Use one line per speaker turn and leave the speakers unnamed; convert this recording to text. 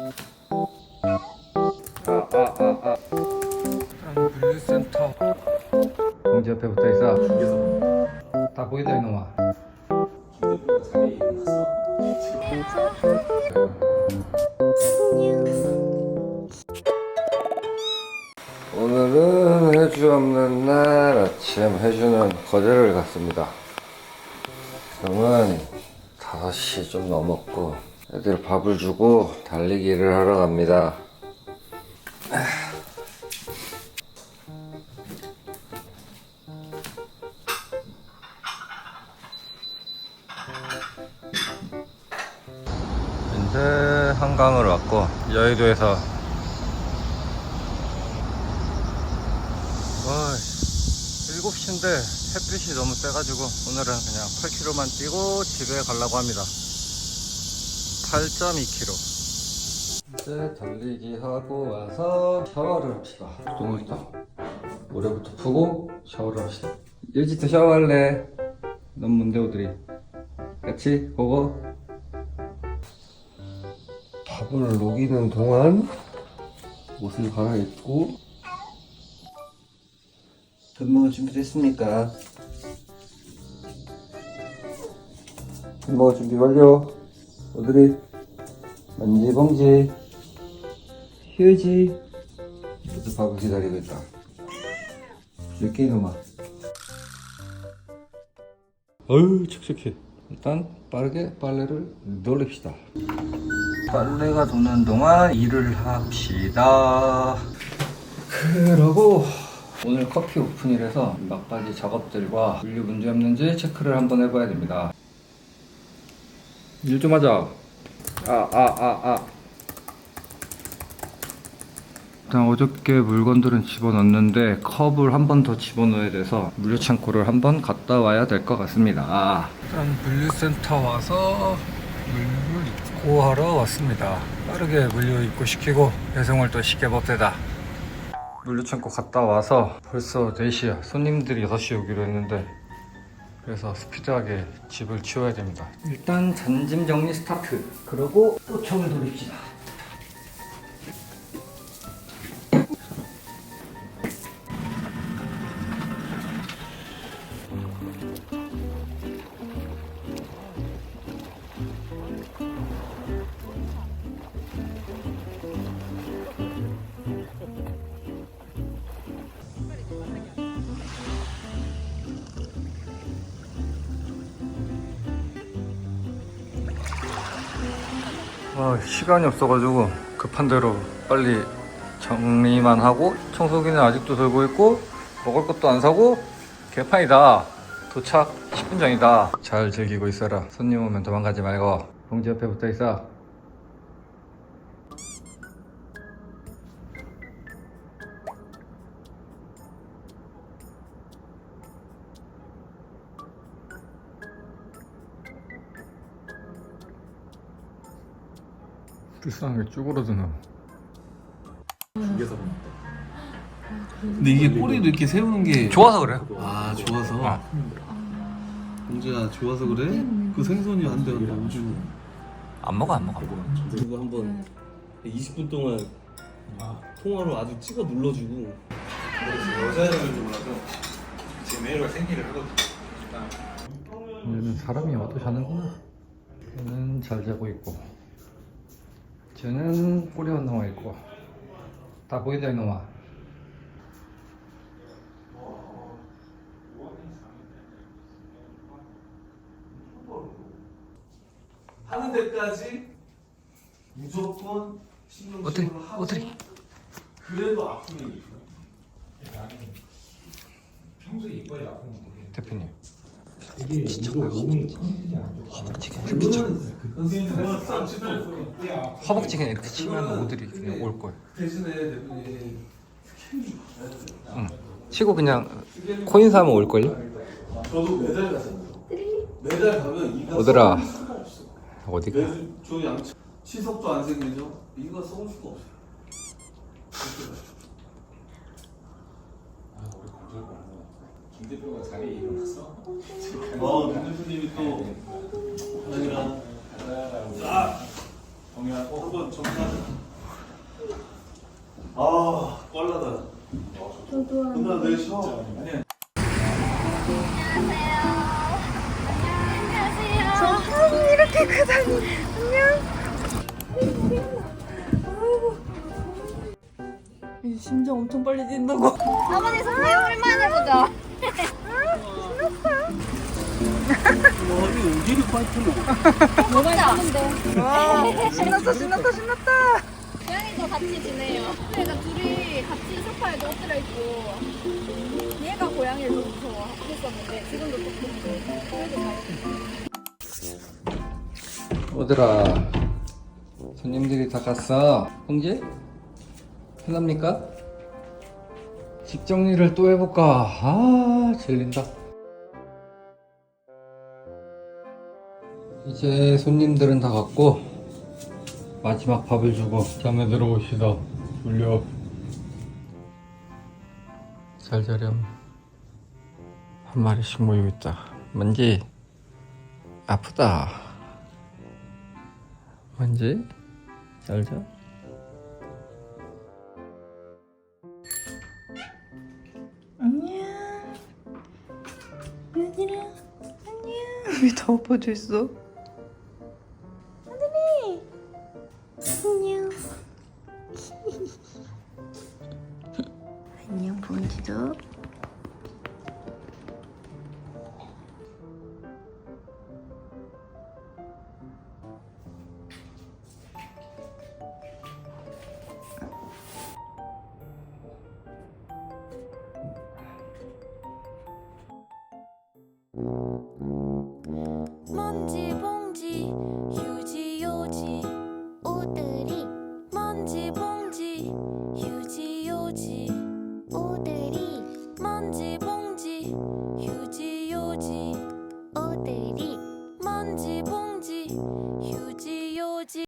아, 아, 아, 아. 물류센터. 공지 옆에 붙어 있어. 다 보이다 이놈아. 오늘은 해주 없는 날 아침 해주는 거제를 갔습니다. 지금은 5시 좀 넘었고 애들 밥을 주고 달리기를 하러 갑니다. 이제 한강을 왔고 여의도에서 와 7시인데 햇빛이 너무 세가지고 오늘은 그냥 8km만 뛰고 집에 가려고 합니다 8.2km 이제 달리기 하고 와서 샤워를 합시다. 너무 있다. 모래부터 푸고 샤워를 합시다. 일지터 샤워할래? 넌 뭔데 오들이. 같이 보고. 밥을 녹이는 동안 옷을 갈아입고. 밥 먹을 준비 됐습니까? 밥 먹을 준비 완료 오들이 만지 봉지 휴지. 모두 밥을 기다리고 있다. 이렇게 이놈아? 어휴 칙칙해. 일단 빠르게 빨래를 돌립시다. 빨래가 도는 동안 일을 합시다. 그러고 오늘 커피 오픈이라서 막바지 작업들과 물류 문제 없는지 체크를 한번 해봐야 됩니다 일 좀 하자. 아 아 아 아. 일단 어저께 물건들은 집어넣었는데 컵을 한 번 더 집어넣어야 돼서 물류 창고를 한 번 갔다 와야 될 것 같습니다. 일단 물류센터 와서 물류 입고하러 왔습니다. 빠르게 물류 입고시키고 배송을 또 시켜봅시다. 물류창고 갔다 와서 벌써 4시야. 손님들이 6시에 오기로 했는데 그래서 스피드하게 집을 치워야 됩니다. 일단 잔짐 정리 스타트 그러고 또 청을 돌립시다 아, 시간이 없어가지고 급한 대로 빨리 정리만 하고 청소기는 아직도 들고 있고 먹을 것도 안 사고 개판이다. 도착. 10분 전이다. 잘 즐기고 있어라. 손님 오면 도망가지 말고. 봉지 옆에 붙어 있어 불쌍하게 쭈그러드나
근데 이게 꼬리를 이렇게 세우는 게
좋아서 그래요?
아 좋아서?
아.
공주야 좋아서 그래? 그 생선이 한대 한대 우주
안 먹어 안 먹어.
그거 한번 20분 동안 통화로 아주 찍어 눌러주고. 여자애를 좀 몰라서 지금 매일 생기를 하거든
얘는 사람이 와도 자는구나. 얘는 잘 자고 있고 쟤는 꼬리만 나와 있고. 다 보인다 이놈아.
하는 데까지 무조건 신경
어떻게,
쓰고 하고
어떻게?
그래도 아픔이 있어
평소에 이빨이 아픈 건 모르겠는데
대표님
이게 진짜
그거는
허벅지가 이렇게 치면 오들이 그냥 올 거예요
대신에 대표님
응. 치고 그냥 코인 사면 올걸요?
저도 매달 갔었는데 매달 가면 이가
오더라.
썩을 수가 없어
어디가?
매주 저 양치 치석도 안 생기죠 이가 썩을 수가 없어
아 우리 관절 거는 김 대표가 자리에 일어나서
어, 김 대표님이 또 아니라 아,
정리하 어 한번 정리하자.
아 뻘라다.
저도
누나 내
아니야
저 이렇게 크다니 안녕. 이 심장 엄청 빨리 뛴다고.
아버지 선배 오랜만에 보자. 뭐가 있는데?
와 신났다 신났다 신났다
고양이도 같이 지내요. 그러니까 둘이 같이 소파에 엎드려 있고 얘가 고양이를 더 무서워했었는데 지금도 그래도 잘
오더라 손님들이 다 갔어 홍지? 편합니까? 집 정리를 또 해볼까 아 질린다 이제 손님들은 다 갔고 마지막 밥을 주고 잠에 들어오시다. 졸려. 잘 자렴. 한 마리씩 모이고 있다. 뭔지? 아프다. 뭔지? 잘 자.
안녕. 얘들아 안녕. 왜 다 엎어져 있어 안녕 봉지도. 먼지 봉지 휴지 요지. 우들이 먼지 봉지